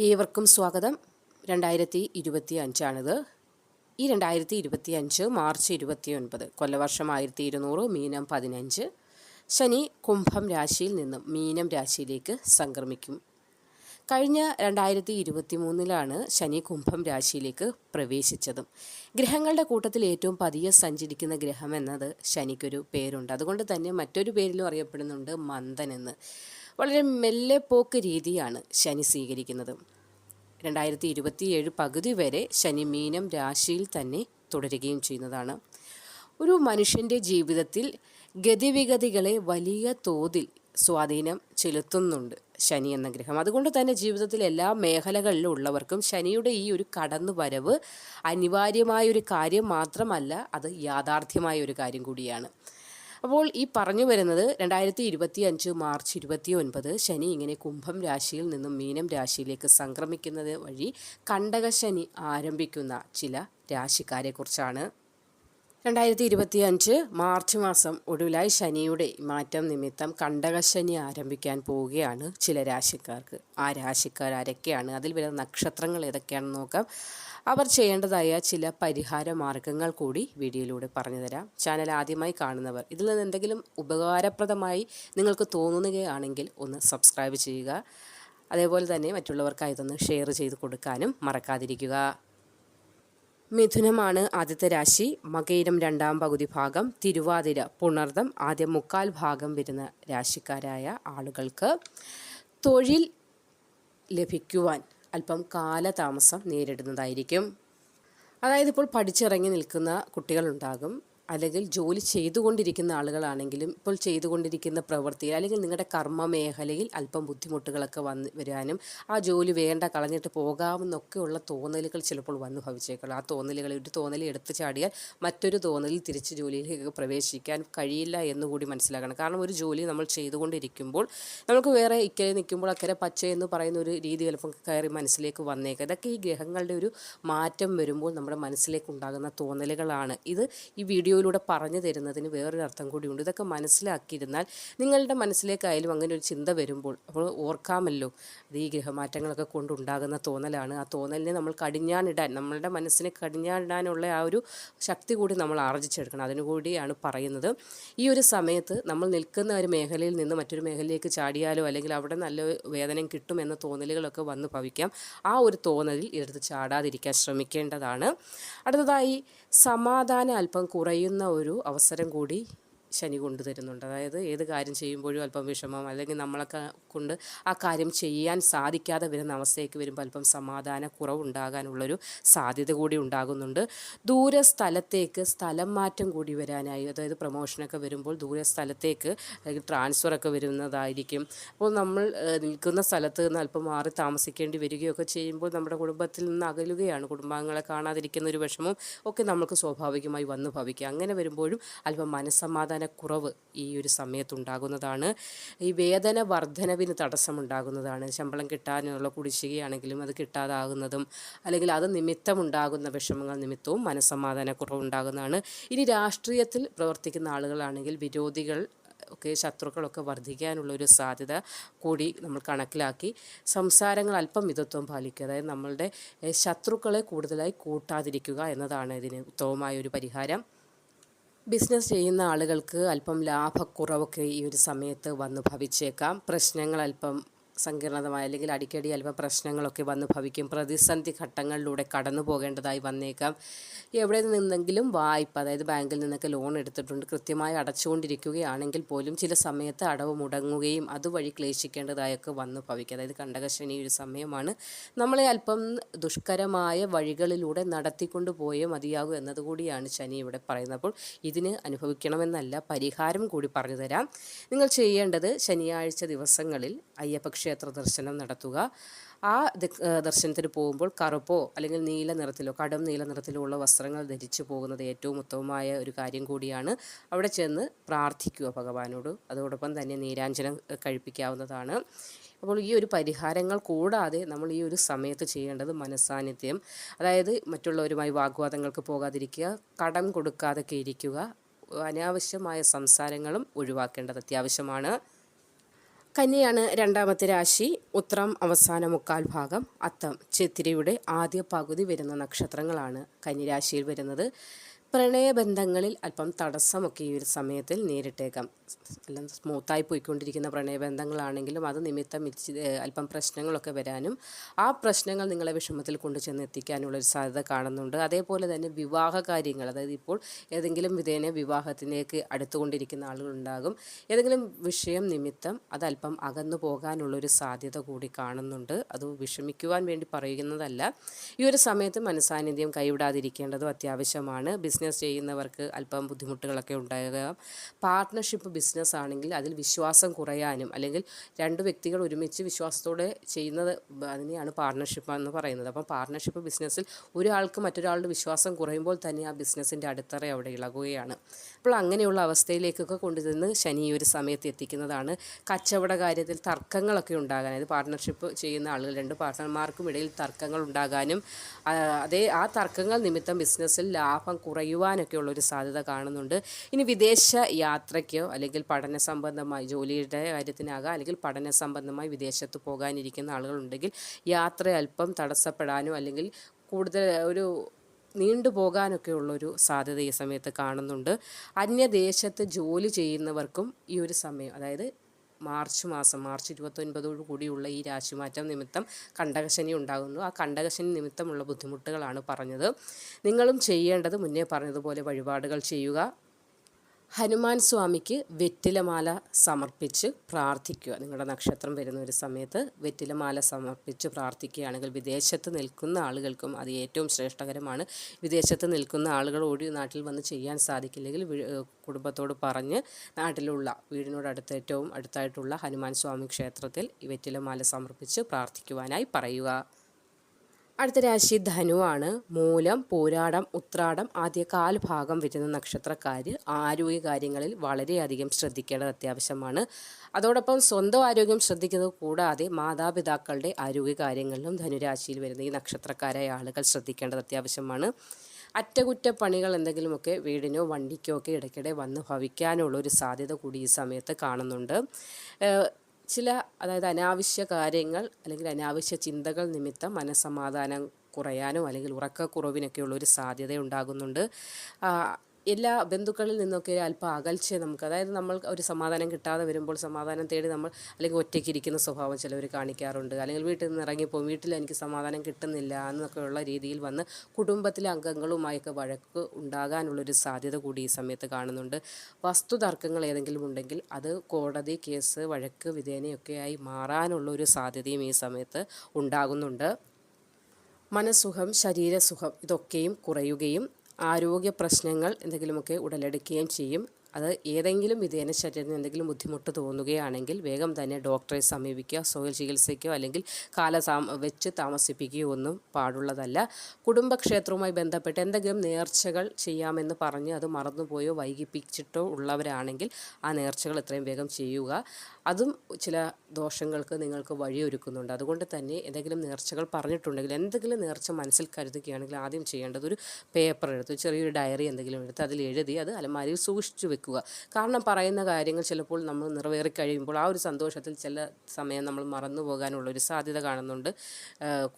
ഏവർക്കും സ്വാഗതം. രണ്ടായിരത്തി ഇരുപത്തി അഞ്ചാണിത് ഈ രണ്ടായിരത്തി ഇരുപത്തി അഞ്ച് മാർച്ച് ഇരുപത്തി ഒൻപത് കൊല്ലവർഷം ആയിരത്തി ഇരുന്നൂറ് മീനം പതിനഞ്ച്. ശനി കുംഭം രാശിയിൽ നിന്നും മീനം രാശിയിലേക്ക് സംക്രമിക്കും. കഴിഞ്ഞ രണ്ടായിരത്തി ഇരുപത്തി മൂന്നിലാണ് ശനി കുംഭം രാശിയിലേക്ക് പ്രവേശിച്ചതും. ഗ്രഹങ്ങളുടെ കൂട്ടത്തിൽ ഏറ്റവും പതിയെ സഞ്ചരിക്കുന്ന ഗ്രഹം എന്നത് ശനിക്കൊരു പേരുണ്ട്. അതുകൊണ്ട് തന്നെ മറ്റൊരു പേരിലും അറിയപ്പെടുന്നുണ്ട് മന്ദൻ എന്ന് വളരെ മെല്ലെ പോക്ക് രീതിയാണ് ശനി സ്വീകരിക്കുന്നത്. രണ്ടായിരത്തി ഇരുപത്തിയേഴ് പകുതി വരെ ശനി മീനം രാശിയിൽ തന്നെ തുടരുകയും ചെയ്യുന്നതാണ്. ഒരു മനുഷ്യന്റെ ജീവിതത്തിൽ ഗതിവിഗതികളെ വലിയ തോതിൽ സ്വാധീനം ചെലുത്തുന്നുണ്ട് ശനി എന്ന ഗ്രഹം. അതുകൊണ്ട് തന്നെ ജീവിതത്തിലെ എല്ലാ മേഖലകളിലും ഉള്ളവർക്കും ശനിയുടെ ഈ ഒരു കടന്നുവരവ് അനിവാര്യമായ ഒരു കാര്യം മാത്രമല്ല അത് യാഥാർത്ഥ്യമായ ഒരു കാര്യം കൂടിയാണ്. അപ്പോൾ ഈ പറഞ്ഞു വരുന്നത് രണ്ടായിരത്തി ഇരുപത്തി അഞ്ച് മാർച്ച് ഇരുപത്തി ഒൻപത് ശനി ഇങ്ങനെ കുംഭം രാശിയിൽ നിന്നും മീനം രാശിയിലേക്ക് സംക്രമിക്കുന്നത് വഴി കണ്ടകശനി ആരംഭിക്കുന്ന ചില രാശിക്കാരെക്കുറിച്ചാണ് രണ്ടായിരത്തി ഇരുപത്തി അഞ്ച് മാർച്ച് മാസം ഒടുവിലായി ശനിയുടെ മാറ്റം നിമിത്തം കണ്ടകശനി ആരംഭിക്കാൻ പോവുകയാണ് ചില രാശിക്കാർക്ക്. ആ രാശിക്കാർ ആരൊക്കെയാണ്? അതിൽ വരുന്ന നക്ഷത്രങ്ങൾ ഏതൊക്കെയാണെന്ന് നോക്കാം. അവർ ചെയ്യേണ്ടതായ ചില പരിഹാര മാർഗങ്ങൾ കൂടി വീഡിയോയിലൂടെ പറഞ്ഞു തരാം. ചാനൽ ആദ്യമായി കാണുന്നവർ ഇതിൽ നിന്ന് എന്തെങ്കിലും ഉപകാരപ്രദമായി നിങ്ങൾക്ക് തോന്നുകയാണെങ്കിൽ ഒന്ന് സബ്സ്ക്രൈബ് ചെയ്യുക. അതേപോലെ തന്നെ മറ്റുള്ളവർക്കായി ഇതൊന്ന് ഷെയർ ചെയ്ത് കൊടുക്കാനും മറക്കാതിരിക്കുക. മിഥുനമാണ് ആദ്യത്തെ രാശി. മകയിരം രണ്ടാം പകുതി ഭാഗം തിരുവാതിര പുണർദം ആദ്യ മുക്കാൽ ഭാഗം വരുന്ന രാശിക്കാരായ ആളുകൾക്ക് തൊഴിൽ ലഭിക്കുവാൻ അല്പം കാലതാമസം നേരിടുന്നതായിരിക്കും. അതായത് ഇപ്പോൾ പഠിച്ചിറങ്ങി നിൽക്കുന്ന കുട്ടികളുണ്ടാകും. അല്ലെങ്കിൽ ജോലി ചെയ്തുകൊണ്ടിരിക്കുന്ന ആളുകളാണെങ്കിലും ഇപ്പോൾ ചെയ്തുകൊണ്ടിരിക്കുന്ന പ്രവൃത്തി അല്ലെങ്കിൽ നിങ്ങളുടെ കർമ്മ മേഖലയിൽ അല്പം ബുദ്ധിമുട്ടുകളൊക്കെ വന്ന് വരാനും ആ ജോലി വേണ്ട കളഞ്ഞിട്ട് പോകാമെന്നൊക്കെയുള്ള തോന്നലുകൾ ചിലപ്പോൾ വന്നു ഭവിച്ചേക്കാം. ആ തോന്നലുകൾ ഒരു തോന്നൽ എടുത്തു ചാടിയാൽ മറ്റൊരു തോന്നലിൽ തിരിച്ച് ജോലിയിലേക്ക് പ്രവേശിക്കാൻ കഴിയില്ല എന്നുകൂടി മനസ്സിലാക്കണം. കാരണം ഒരു ജോലി നമ്മൾ ചെയ്തുകൊണ്ടിരിക്കുമ്പോൾ നമുക്ക് വേറെ ഇക്കരെ നിൽക്കുമ്പോൾ അക്കരെ പച്ച എന്ന് പറയുന്ന ഒരു രീതി ചിലപ്പോൾ കയറി മനസ്സിലേക്ക് വന്നേക്കാം. ഇതൊക്കെ ഈ ഗ്രഹങ്ങളുടെ ഒരു മാറ്റം വരുമ്പോൾ നമ്മുടെ മനസ്സിലേക്ക് ഉണ്ടാകുന്ന തോന്നലുകളാണ്. ഇത് ഈ വീഡിയോ വീഡിയോയിലൂടെ പറഞ്ഞു തരുന്നതിന് വേറൊരു അർത്ഥം കൂടിയുണ്ട്. ഇതൊക്കെ മനസ്സിലാക്കിയിരുന്നാൽ നിങ്ങളുടെ മനസ്സിലേക്കായാലും അങ്ങനെ ഒരു ചിന്ത വരുമ്പോൾ അപ്പോൾ ഓർക്കാമല്ലോ. അത് ഈ ഗ്രഹമാറ്റങ്ങളൊക്കെ കൊണ്ടുണ്ടാകുന്ന തോന്നലാണ്. ആ തോന്നലിനെ നമ്മൾ കടിഞ്ഞാണിടാൻ നമ്മളുടെ മനസ്സിനെ കടിഞ്ഞാണിടാനുള്ള ആ ഒരു ശക്തി കൂടി നമ്മൾ ആർജിച്ചെടുക്കണം. അതിനുകൂടിയാണ് പറയുന്നത്. ഈ ഒരു സമയത്ത് നമ്മൾ നിൽക്കുന്ന ഒരു മേഖലയിൽ നിന്ന് മറ്റൊരു മേഖലയിലേക്ക് ചാടിയാലോ അല്ലെങ്കിൽ അവിടെ നല്ല വേദനയും കിട്ടും എന്ന തോന്നലുകളൊക്കെ വന്ന് ഭവിക്കാം. ആ ഒരു തോന്നലിൽ എടുത്ത് ചാടാതിരിക്കാൻ ശ്രമിക്കേണ്ടതാണ്. അടുത്തതായി സമാധാനം അല്പം കുറയുന്ന ഒരു അവസരം കൂടി ശനി കൊണ്ടുതരുന്നുണ്ട് അതായത് ഏത് കാര്യം ചെയ്യുമ്പോഴും അല്പം വിഷമം അല്ലെങ്കിൽ നമ്മളൊക്കെ കൊണ്ട് ആ കാര്യം ചെയ്യാൻ സാധിക്കാതെ വരുന്ന അവസ്ഥയ്ക്ക് വരുമ്പോൾ അല്പം സമാധാന കുറവുണ്ടാകാനുള്ളൊരു സാധ്യത കൂടി ഉണ്ടാകുന്നുണ്ട്. ദൂര സ്ഥലത്തേക്ക് സ്ഥലം മാറ്റം കൂടി വരാനായി അതായത് പ്രൊമോഷനൊക്കെ വരുമ്പോൾ ദൂര സ്ഥലത്തേക്ക് അല്ലെങ്കിൽ ട്രാൻസ്ഫറൊക്കെ വരുന്നതായിരിക്കും. അപ്പോൾ നമ്മൾ നിൽക്കുന്ന സ്ഥലത്ത് നിന്ന് അല്പം മാറി താമസിക്കേണ്ടി വരികയൊക്കെ ചെയ്യുമ്പോൾ നമ്മുടെ കുടുംബത്തിൽ നിന്ന് അകലുകയാണ്. കുടുംബാംഗങ്ങളെ കാണാതിരിക്കുന്ന ഒരു വിഷമം ഒക്കെ നമുക്ക് സ്വാഭാവികമായി വന്നു ഭവിക്കുക. അങ്ങനെ വരുമ്പോഴും അല്പം മനസ്സമാധാനം കുറവ് ഈ ഒരു സമയത്തുണ്ടാകുന്നതാണ്. ഈ വേതന വർധനവിന് തടസ്സമുണ്ടാകുന്നതാണ്. ശമ്പളം കിട്ടാനുള്ള കുടിശ്ശികയാണെങ്കിലും അത് കിട്ടാതാകുന്നതും അല്ലെങ്കിൽ അത് നിമിത്തമുണ്ടാകുന്ന വിഷമങ്ങൾ നിമിത്തവും മനസ്സമാധാനക്കുറവ് ഉണ്ടാകുന്നതാണ് ഇനി രാഷ്ട്രീയത്തിൽ പ്രവർത്തിക്കുന്ന ആളുകളാണെങ്കിൽ വിരോധികൾ ഒക്കെ ശത്രുക്കളൊക്കെ വർദ്ധിക്കാനുള്ള ഒരു സാധ്യത കൂടി നമ്മൾ കണക്കിലാക്കി സംസാരങ്ങൾ അല്പം മിതത്വം പാലിക്കുക. അതായത് നമ്മളുടെ ശത്രുക്കളെ കൂടുതലായി കൂട്ടാതിരിക്കുക എന്നതാണ് ഇതിന് ഉത്തമമായ ഒരു പരിഹാരം. ബിസിനസ് ചെയ്യുന്ന ആളുകൾക്ക് അല്പം ലാഭക്കുറവൊക്കെ ഈ ഒരു സമയത്ത് വന്നു ഭവിച്ചേക്കാം. പ്രശ്നങ്ങൾ അല്പം സങ്കീർണതമായ അല്ലെങ്കിൽ അടിക്കടി അല്പം പ്രശ്നങ്ങളൊക്കെ വന്ന് ഭവിക്കും. പ്രതിസന്ധി ഘട്ടങ്ങളിലൂടെ കടന്നു പോകേണ്ടതായി വന്നേക്കാം. എവിടെ നിന്നെങ്കിലും വായ്പ അതായത് ബാങ്കിൽ നിന്നൊക്കെ ലോൺ എടുത്തിട്ടുണ്ട് കൃത്യമായി അടച്ചുകൊണ്ടിരിക്കുകയാണെങ്കിൽ പോലും ചില സമയത്ത് അടവ് മുടങ്ങുകയും അതുവഴി ക്ലേശിക്കേണ്ടതായൊക്കെ വന്ന് ഭവിക്കും. അതായത് കണ്ടകശനി ഒരു സമയമാണ്. നമ്മളെ അല്പം ദുഷ്കരമായ വഴികളിലൂടെ നടത്തിക്കൊണ്ട് പോയേ മതിയാകൂ എന്നതുകൂടിയാണ് ശനി ഇവിടെ പറയുന്നത്. അപ്പോൾ ഇതിന് അനുഭവിക്കണമെന്നല്ല പരിഹാരം കൂടി പറഞ്ഞു തരാം. നിങ്ങൾ ചെയ്യേണ്ടത് ശനിയാഴ്ച ദിവസങ്ങളിൽ അയ്യപ്പ ക്ഷേത്ര ദർശനം നടത്തുക. ആ ദർശനത്തിന് പോകുമ്പോൾ കറുപ്പോ അല്ലെങ്കിൽ നീല നിറത്തിലോ കടും നീല നിറത്തിലോ ഉള്ള വസ്ത്രങ്ങൾ ധരിച്ചു പോകുന്നത് ഏറ്റവും ഉത്തമമായ ഒരു കാര്യം കൂടിയാണ്. അവിടെ ചെന്ന് പ്രാർത്ഥിക്കുക ഭഗവാനോട്. അതോടൊപ്പം തന്നെ നീരാഞ്ജനം കഴിപ്പിക്കാവുന്നതാണ്. അപ്പോൾ ഈ ഒരു പരിഹാരങ്ങൾ കൂടാതെ നമ്മൾ ഈ ഒരു സമയത്ത് ചെയ്യേണ്ടത് മനസ്സാന്നിധ്യം അതായത് മറ്റുള്ളവരുമായി വാഗ്വാദങ്ങൾക്ക് പോകാതിരിക്കുക കടം കൊടുക്കാതൊക്കെ ഇരിക്കുക അനാവശ്യമായ സംസാരങ്ങളും ഒഴിവാക്കേണ്ടത് അത്യാവശ്യമാണ്. കന്നിയാണ് രണ്ടാമത്തെ രാശി. ഉത്രം അവസാന മുക്കാൽ ഭാഗം. അത്തം ചിത്തിരിയുടെ ആദ്യ പകുതി വരുന്ന നക്ഷത്രങ്ങളാണ് കന്നിരാശിയിൽ വരുന്നത്. പ്രണയബന്ധങ്ങളിൽ അല്പം തടസ്സമൊക്കെ ഈ ഒരു സമയത്തിൽ നേരിട്ടേക്കാം. എല്ലാം സ്മൂത്തായി പോയിക്കൊണ്ടിരിക്കുന്ന പ്രണയബന്ധങ്ങളാണെങ്കിലും അത് നിമിത്തം അല്പം പ്രശ്നങ്ങളൊക്കെ വരാനും ആ പ്രശ്നങ്ങൾ നിങ്ങളെ വിഷമത്തിൽ കൊണ്ടു ചെന്ന് എത്തിക്കാനുള്ള ഒരു സാധ്യത കാണുന്നുണ്ട്. അതേപോലെ തന്നെ വിവാഹ കാര്യങ്ങൾ അതായത് ഇപ്പോൾ ഏതെങ്കിലും വിധേന വിവാഹത്തിലേക്ക് അടുത്തുകൊണ്ടിരിക്കുന്ന ആളുകളുണ്ടാകും ഏതെങ്കിലും വിഷയം നിമിത്തം അതല്പം അകന്നു പോകാനുള്ളൊരു സാധ്യത കൂടി കാണുന്നുണ്ട്. അത് വിഷമിക്കുവാൻ വേണ്ടി പറയുന്നതല്ല. ഈ ഒരു സമയത്ത് മനസാന്നിധ്യം കൈവിടാതിരിക്കേണ്ടതും അത്യാവശ്യമാണ്. ബിസിനസ് ചെയ്യുന്നവർക്ക് അല്പം ബുദ്ധിമുട്ടുകളൊക്കെ ഉണ്ടാകാം. പാർട്ട്ണർഷിപ്പ് ബിസിനസ് ആണെങ്കിൽ അതിൽ വിശ്വാസം കുറയാനും അല്ലെങ്കിൽ രണ്ട് വ്യക്തികൾ ഒരുമിച്ച് വിശ്വാസത്തോടെ ചെയ്യുന്നത് അതിനെയാണ് പാർട്ട്ണർഷിപ്പ് എന്ന് പറയുന്നത്. അപ്പം പാർട്ട്ണർഷിപ്പ് ബിസിനസ്സിൽ ഒരാൾക്ക് മറ്റൊരാളുടെ വിശ്വാസം കുറയുമ്പോൾ തന്നെ ആ ബിസിനസ്സിന്റെ അടിത്തറ അവിടെ ഇളകുകയാണ്. അപ്പോൾ അങ്ങനെയുള്ള അവസ്ഥയിലേക്കൊക്കെ കൊണ്ടുചെന്ന് ശനി ഒരു സമയത്ത് എത്തിക്കുന്നതാണ് കച്ചവട കാര്യത്തിൽ തർക്കങ്ങളൊക്കെ ഉണ്ടാകാൻ. അതായത് പാർട്ട്ണർഷിപ്പ് ചെയ്യുന്ന ആളുകൾ രണ്ട് പാർട്ട്ണർമാർക്കും ഇടയിൽ തർക്കങ്ങൾ ഉണ്ടാകാനും അതേ ആ തർക്കങ്ങൾ നിമിത്തം ബിസിനസ്സിൽ ലാഭം കുറയുവാനൊക്കെ ഉള്ളൊരു സാധ്യത കാണുന്നുണ്ട്. ഇനി വിദേശ യാത്രയ്ക്കോ അല്ലെങ്കിൽ പഠന സംബന്ധമായി ജോലിയുടെ കാര്യത്തിനാകാം അല്ലെങ്കിൽ പഠന സംബന്ധമായി വിദേശത്ത് പോകാനിരിക്കുന്ന ആളുകളുണ്ടെങ്കിൽ യാത്ര അല്പം തടസ്സപ്പെടാനോ അല്ലെങ്കിൽ കൂടുതൽ ഒരു നീണ്ടു പോകാനൊക്കെ ഉള്ളൊരു സാധ്യത ഈ സമയത്ത് കാണുന്നുണ്ട്. അന്യദേശത്ത് ജോലി ചെയ്യുന്നവർക്കും ഈ ഒരു സമയം അതായത് മാർച്ച് മാസം മാർച്ച് ഇരുപത്തൊൻപതോടു കൂടിയുള്ള ഈ രാശിമാറ്റം നിമിത്തം കണ്ടകശനി ഉണ്ടാകുന്നു. ആ കണ്ടകശനി നിമിത്തമുള്ള ബുദ്ധിമുട്ടുകളാണ് പറഞ്ഞത്. നിങ്ങളും ചെയ്യേണ്ടത് മുന്നേ പറഞ്ഞതുപോലെ വഴിപാടുകൾ ചെയ്യുക. ഹനുമാൻ സ്വാമിക്ക് വെറ്റിലമാല സമർപ്പിച്ച് പ്രാർത്ഥിക്കുക. നിങ്ങളുടെ നക്ഷത്രം വരുന്ന ഒരു സമയത്ത് വെറ്റിലമാല സമർപ്പിച്ച് പ്രാർത്ഥിക്കുകയാണെങ്കിൽ വിദേശത്ത് നിൽക്കുന്ന ആളുകൾക്കും അത് ഏറ്റവും ശ്രേഷ്ഠകരമാണ്. വിദേശത്ത് നിൽക്കുന്ന ആളുകൾ ഓടി നാട്ടിൽ വന്ന് ചെയ്യാൻ സാധിക്കില്ലെങ്കിൽ കുടുംബത്തോട് പറഞ്ഞ് നാട്ടിലുള്ള വീടിനോട് അടുത്ത് ഏറ്റവും അടുത്തായിട്ടുള്ള ഹനുമാൻ സ്വാമി ക്ഷേത്രത്തിൽ വെറ്റിലമാല സമർപ്പിച്ച് പ്രാർത്ഥിക്കുവാനായി പറയുക. അടുത്ത രാശി ധനുവാണ്. മൂലം പോരാടം ഉത്രാടം ആദ്യ കാൽ ഭാഗം വരുന്ന നക്ഷത്രക്കാർ ആരോഗ്യ കാര്യങ്ങളിൽ വളരെയധികം ശ്രദ്ധിക്കേണ്ടത് അത്യാവശ്യമാണ്. അതോടൊപ്പം സ്വന്തം ആരോഗ്യം ശ്രദ്ധിക്കുന്നത് കൂടാതെ മാതാപിതാക്കളുടെ ആരോഗ്യ കാര്യങ്ങളിലും ധനുരാശിയിൽ വരുന്ന ഈ നക്ഷത്രക്കാരായ ആളുകൾ ശ്രദ്ധിക്കേണ്ടത് അത്യാവശ്യമാണ്. അറ്റകുറ്റപ്പണികൾ എന്തെങ്കിലുമൊക്കെ വീടിനോ വണ്ടിക്കോ ഒക്കെ ഇടയ്ക്കിടെ വന്ന് ഭവിക്കാനുള്ള ഒരു സാധ്യത കൂടി ഈ സമയത്ത് കാണുന്നുണ്ട്. ചില അതായത് അനാവശ്യ കാര്യങ്ങൾ അല്ലെങ്കിൽ അനാവശ്യ ചിന്തകൾ നിമിത്തം മനസ്സമാധാനം കുറയാനോ അല്ലെങ്കിൽ ഉറക്കക്കുറവിനൊക്കെയുള്ള ഒരു സാധ്യത ഉണ്ടാകുന്നുണ്ട് എല്ലാ ബന്ധുക്കളിൽ നിന്നൊക്കെ അല്പം അകൽച്ച നമുക്ക്. അതായത് നമ്മൾ ഒരു സമാധാനം കിട്ടാതെ വരുമ്പോൾ സമാധാനം തേടി നമ്മൾ അല്ലെങ്കിൽ ഒറ്റയ്ക്ക് ഇരിക്കുന്ന സ്വഭാവം ചിലവർ കാണിക്കാറുണ്ട്. അല്ലെങ്കിൽ വീട്ടിൽ നിന്ന് ഇറങ്ങിപ്പോകും വീട്ടിൽ എനിക്ക് സമാധാനം കിട്ടുന്നില്ല എന്നൊക്കെയുള്ള രീതിയിൽ വന്ന് കുടുംബത്തിലെ അംഗങ്ങളുമായൊക്കെ വഴക്ക് ഉണ്ടാകാനുള്ളൊരു സാധ്യത കൂടി ഈ സമയത്ത് കാണുന്നുണ്ട്. വസ്തുതർക്കങ്ങൾ ഏതെങ്കിലും ഉണ്ടെങ്കിൽ അത് കോടതി കേസ് വഴക്ക് വിധേനയൊക്കെയായി മാറാനുള്ള ഒരു സാധ്യതയും ഈ സമയത്ത് ഉണ്ടാകുന്നുണ്ട്. മനസ്സുഖം ശരീരസുഖം ഇതൊക്കെയും കുറയുകയും ആരോഗ്യ പ്രശ്നങ്ങൾ എന്തെങ്കിലുമൊക്കെ ഉടലെടുക്കുകയും ചെയ്യും. അത് ഏതെങ്കിലും വിധേന ശരീരത്തിന് എന്തെങ്കിലും ബുദ്ധിമുട്ട് തോന്നുകയാണെങ്കിൽ വേഗം തന്നെ ഡോക്ടറെ സമീപിക്കുക സ്വയം ചികിത്സയ്ക്കോ അല്ലെങ്കിൽ കാല വെച്ച് താമസിപ്പിക്കുകയോ ഒന്നും പാടുള്ളതല്ല. കുടുംബക്ഷേത്രവുമായി ബന്ധപ്പെട്ട് എന്തെങ്കിലും നേർച്ചകൾ ചെയ്യാമെന്ന് പറഞ്ഞ് അത് മറന്നുപോയോ വൈകിപ്പിച്ചിട്ടോ ഉള്ളവരാണെങ്കിൽ ആ നേർച്ചകൾ എത്രയും വേഗം ചെയ്യുക. അതും ചില ദോഷങ്ങൾക്ക് നിങ്ങൾക്ക് വഴിയൊരുക്കുന്നുണ്ട്. അതുകൊണ്ട് തന്നെ എന്തെങ്കിലും നേർച്ചകൾ പറഞ്ഞിട്ടുണ്ടെങ്കിൽ എന്തെങ്കിലും നേർച്ച മനസ്സിൽ കരുതുകയാണെങ്കിൽ ആദ്യം ചെയ്യേണ്ടത് ഒരു പേപ്പർ എടുത്ത് ചെറിയൊരു ഡയറി എന്തെങ്കിലും എടുത്ത് അതിൽ എഴുതി അത് അലമാരിയിൽ സൂക്ഷിച്ചു വെക്കുക. കാരണം പറയുന്ന കാര്യങ്ങൾ ചിലപ്പോൾ നമ്മൾ നിറവേറി കഴിയുമ്പോൾ ആ ഒരു സന്തോഷത്തിൽ ചില സമയം നമ്മൾ മറന്നു പോകാനുള്ള ഒരു സാധ്യത കാണുന്നുണ്ട്.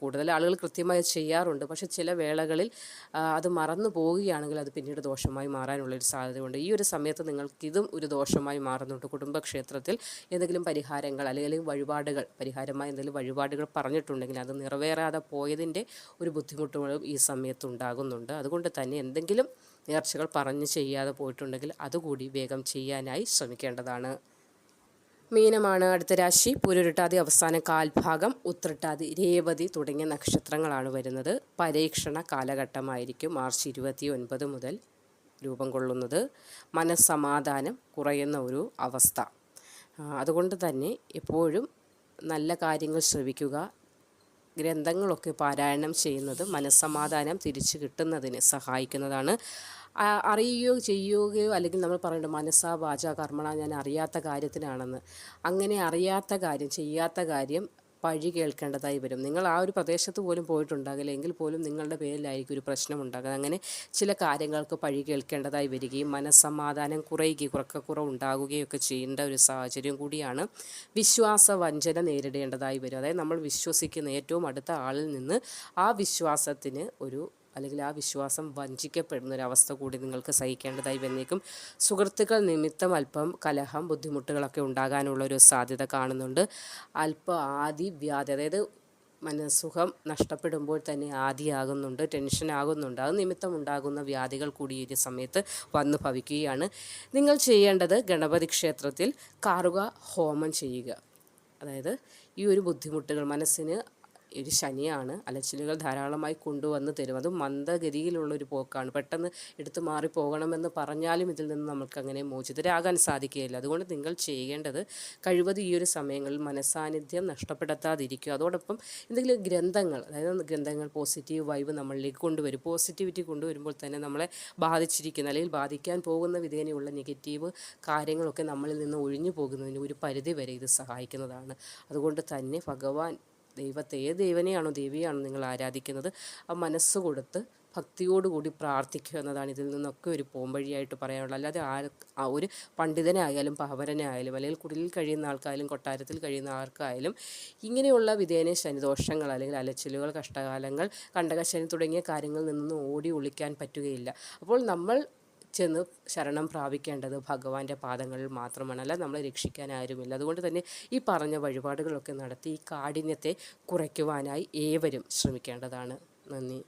കൂടുതൽ ആളുകൾ കൃത്യമായി ചെയ്യാറുണ്ട്. പക്ഷെ ചില വേളകളിൽ അത് മറന്നു പോവുകയാണെങ്കിൽ അത് പിന്നീട് ദോഷമായി മാറാനുള്ള മാറാനുള്ളൊരു സാധ്യതയുണ്ട്. ഈ ഒരു സമയത്ത് നിങ്ങൾക്ക് ഇതും ഒരു ദോഷമായി മാറുന്നുണ്ട്. കുടുംബക്ഷേത്രത്തിൽ എന്തെങ്കിലും പരിഹാരങ്ങൾ അല്ലെങ്കിൽ വഴിപാടുകൾ പരിഹാരമായി എന്തെങ്കിലും വഴിപാടുകൾ പറഞ്ഞിട്ടുണ്ടെങ്കിൽ അത് നിറവേറാതെ പോയതിന്റെ ഒരു ബുദ്ധിമുട്ടുകളും ഈ സമയത്ത് ഉണ്ടാകുന്നുണ്ട്. അതുകൊണ്ട് തന്നെ എന്തെങ്കിലും നേർച്ചകൾ പറഞ്ഞു ചെയ്യാതെ പോയിട്ടുണ്ടെങ്കിൽ അതുകൂടി വേഗം ചെയ്യാനായി ശ്രമിക്കേണ്ടതാണ്. മീനമാണ് അടുത്ത രാശി. പുരുരുട്ടാതി അവസാന കാൽഭാഗം ഉത്രട്ടാതി രേവതി തുടങ്ങിയ നക്ഷത്രങ്ങളാണ് വരുന്നത്. പരീക്ഷണ കാലഘട്ടമായിരിക്കും മാർച്ച് ഇരുപത്തി ഒൻപത് മുതൽ രൂപം കൊള്ളുന്നത്. മനസ്സമാധാനം കുറയുന്ന ഒരു അവസ്ഥ. അതുകൊണ്ട് തന്നെ എപ്പോഴും നല്ല കാര്യങ്ങൾ ശ്രവിക്കുക ഗ്രന്ഥങ്ങളൊക്കെ പാരായണം ചെയ്യുന്നത് മനസ്സമാധാനം തിരിച്ചു കിട്ടുന്നതിന് സഹായിക്കുന്നതാണ്. അറിയുകയോ ചെയ്യുകയോ അല്ലെങ്കിൽ നമ്മൾ പറയുന്നുണ്ട് മനസ്സാ വാച കർമ്മണ ഞാൻ അറിയാത്ത കാര്യത്തിനാണെന്ന്. അങ്ങനെ അറിയാത്ത കാര്യം ചെയ്യാത്ത കാര്യം പഴി കേൾക്കേണ്ടതായി വരും. നിങ്ങൾ ആ ഒരു പ്രദേശത്ത് പോലും പോയിട്ടുണ്ടാകില്ല. എങ്കിൽ പോലും നിങ്ങളുടെ പേരിലായിരിക്കും ഒരു പ്രശ്നം ഉണ്ടാകുക അങ്ങനെ ചില കാര്യങ്ങൾക്ക് പഴി കേൾക്കേണ്ടതായി വരികയും മനസ്സമാധാനം കുറയുകയും കുറക്കക്കുറവ് ഉണ്ടാകുകയൊക്കെ ചെയ്യേണ്ട ഒരു സാഹചര്യം കൂടിയാണ് വിശ്വാസ വഞ്ചന നേരിടേണ്ടതായി വരും. അതായത് നമ്മൾ വിശ്വസിക്കുന്ന ഏറ്റവും അടുത്ത ആളിൽ നിന്ന് ആ വിശ്വാസത്തിന് ഒരു അല്ലെങ്കിൽ ആ വിശ്വാസം വഞ്ചിക്കപ്പെടുന്ന ഒരു അവസ്ഥ കൂടി നിങ്ങൾക്ക് സഹിക്കേണ്ടതായി വന്നേക്കും. സുഹൃത്തുക്കൾ നിമിത്തം അല്പം കലഹം ബുദ്ധിമുട്ടുകളൊക്കെ ഉണ്ടാകാനുള്ള ഒരു സാധ്യത കാണുന്നുണ്ട്. അല്പം ആദി വ്യാധി അതായത് മനസ്സുഖം നഷ്ടപ്പെടുമ്പോൾ തന്നെ ആദിയാകുന്നുണ്ട് ടെൻഷൻ ആകുന്നുണ്ട് അത് നിമിത്തം ഉണ്ടാകുന്ന വ്യാധികൾ കൂടി ഈ സമയത്ത് വന്നു ഭവിക്കുകയാണ്. നിങ്ങൾ ചെയ്യേണ്ടത് ഗണപതി ക്ഷേത്രത്തിൽ കാറുക ഹോമം ചെയ്യുക. അതായത് ഈ ഒരു ബുദ്ധിമുട്ടുകൾ മനസ്സിന് ഒരു ശനിയാണ്. അലച്ചിലുകൾ ധാരാളമായി കൊണ്ടുവന്ന് തരും. അത് മന്ദഗതിയിലുള്ളൊരു പോക്കാണ്. പെട്ടെന്ന് എടുത്തു മാറി പോകണമെന്ന് പറഞ്ഞാലും ഇതിൽ നിന്ന് നമുക്ക് അങ്ങനെ മോചിതരാകാൻ സാധിക്കുകയില്ല. അതുകൊണ്ട് നിങ്ങൾ ചെയ്യേണ്ടത് കഴിവതും ഈ ഒരു സമയങ്ങളിൽ മനസാന്നിധ്യം നഷ്ടപ്പെടുത്താതിരിക്കുക. അതോടൊപ്പം എന്തെങ്കിലും ഗ്രന്ഥങ്ങൾ അതായത് ഗ്രന്ഥങ്ങൾ പോസിറ്റീവ് വൈബ് നമ്മളിലേക്ക് കൊണ്ടുവരും. പോസിറ്റിവിറ്റി കൊണ്ടുവരുമ്പോൾ തന്നെ നമ്മളെ ബാധിച്ചിരിക്കുന്ന അല്ലെങ്കിൽ ബാധിക്കാൻ പോകുന്ന വിധേനയുള്ള നെഗറ്റീവ് കാര്യങ്ങളൊക്കെ നമ്മളിൽ നിന്ന് ഒഴിഞ്ഞു പോകുന്നതിന് ഒരു പരിധി വരെ ഇത് സഹായിക്കുന്നതാണ്. അതുകൊണ്ട് തന്നെ ഭഗവാൻ ദൈവത്തെ ഏത് ദൈവനെയാണോ ദേവിയാണോ നിങ്ങൾ ആരാധിക്കുന്നത് ആ മനസ്സ് കൊടുത്ത് ഭക്തിയോടുകൂടി പ്രാർത്ഥിക്കുക എന്നതാണ് ഇതിൽ നിന്നൊക്കെ ഒരു പോംവഴിയായിട്ട് പറയാനുള്ളത്. അല്ലാതെ ആ ഒരു പണ്ഡിതനായാലും പാവരനായാലും അല്ലെങ്കിൽ കുടിലിൽ കഴിയുന്ന ആൾക്കായാലും കൊട്ടാരത്തിൽ കഴിയുന്ന ആർക്കായാലും ഇങ്ങനെയുള്ള വിധേന ശനിദോഷങ്ങൾ അല്ലെങ്കിൽ അലച്ചിലുകൾ കഷ്ടകാലങ്ങൾ കണ്ടകശനി തുടങ്ങിയ കാര്യങ്ങളിൽ നിന്നൊന്നും ഓടി ഒളിക്കാൻ പറ്റുകയില്ല. അപ്പോൾ നമ്മൾ ചെന്ന് ശരണം പ്രാപിക്കേണ്ടത് ഭഗവാന്റെ പാദങ്ങളിൽ മാത്രമാണ് അല്ല നമ്മളെ രക്ഷിക്കാൻ ആരുമില്ല അതുകൊണ്ട് തന്നെ ഈ പറഞ്ഞ വഴിപാടുകളൊക്കെ നടത്തി ഈ കാഠിന്യത്തെ കുറയ്ക്കുവാനായി ഏവരും ശ്രമിക്കേണ്ടതാണ്. നന്ദി.